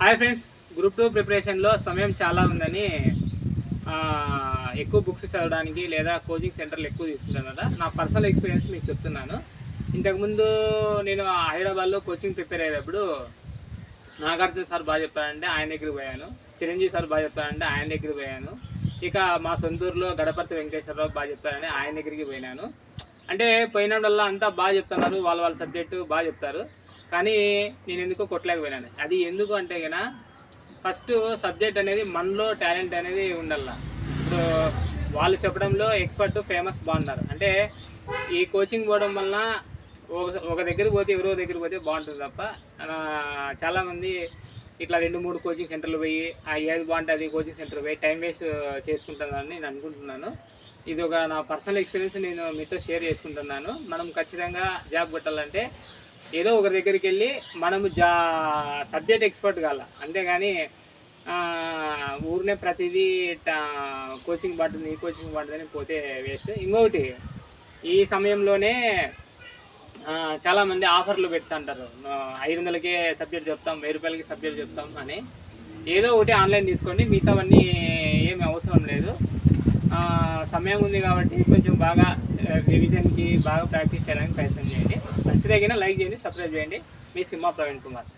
Hi friends group two ప్రిపరేషన్లో సమయం చాలా ఉందని ఎక్కువ బుక్స్ చదవడానికి లేదా కోచింగ్ సెంటర్లు ఎక్కువ తీసుకుంటాను కదా. నా పర్సనల్ ఎక్స్పీరియన్స్ మీకు చెప్తున్నాను. ఇంతకుముందు నేను హైదరాబాద్లో కోచింగ్ ప్రిపేర్ అయ్యేటప్పుడు నాగార్జున సార్ బాగా చెప్పారంటే ఆయన దగ్గరికి పోయాను. చిరంజీవి సార్ బాగా చెప్పారంటే ఆయన దగ్గరికి పోయాను. ఇక మా సొంతూరులో గడపర్తి వెంకటేశ్వరరావు బాగా చెప్తారని ఆయన దగ్గరికి పోయినాను. అంటే పోయినప్పుడల్లా అంతా బాగా చెప్తున్నారు వాళ్ళ వాళ్ళ సబ్జెక్టు బాగా చెప్తారు. కానీ నేను ఎందుకో కొట్టలేకపోయినాను. అది ఎందుకు అంటే కనుక ఫస్ట్ సబ్జెక్ట్ అనేది మనలో టాలెంట్ అనేది ఉండాల. ఇప్పుడు వాళ్ళు చెప్పడంలో ఎక్స్పర్ట్ ఫేమస్ బాగున్నారు. అంటే ఈ కోచింగ్ పోవడం వలన ఒక ఒక పోతే ఎవరో దగ్గర పోతే బాగుంటుంది తప్ప చాలామంది ఇట్లా రెండు మూడు కోచింగ్ సెంటర్లు పోయి ఆ ఏది బాగుంటుంది కోచింగ్ సెంటర్ పోయి టైం వేస్ట్ చేసుకుంటున్నానని నేను అనుకుంటున్నాను. ఇది ఒక నా పర్సనల్ ఎక్స్పీరియన్స్ నేను మీతో షేర్ చేసుకుంటున్నాను. మనం ఖచ్చితంగా జాబ్ కొట్టాలంటే ఏదో ఒకరి దగ్గరికి వెళ్ళి మనము జా సబ్జెక్ట్ ఎక్స్పర్ట్ కాల. అంతేగాని ఊరినే ప్రతిదీ కోచింగ్ పడుతుంది ఈ కోచింగ్ పడుతుంది పోతే వేస్ట్. ఇంకొకటి ఈ సమయంలోనే చాలామంది ఆఫర్లు పెడుతుంటారు. ఐదు వందలకే సబ్జెక్ట్ చెప్తాం వెయ్యి రూపాయలకి సబ్జెక్ట్ చెప్తాం అని. ఏదో ఒకటి ఆన్లైన్ తీసుకోండి మిగతావన్నీ ఏమి అవసరం లేదు ఆ, సమయం ఉంది కాబట్టి కొంచెం బాగా రివిజన్కి బాగా ప్రాక్టీస్ చేయడానికి ప్రయత్నం చేయండి. నచ్చితే లైక్ చేయండి సబ్స్క్రైబ్ చేయండి. మీ సింహ ప్రవీణ్ కుమార్.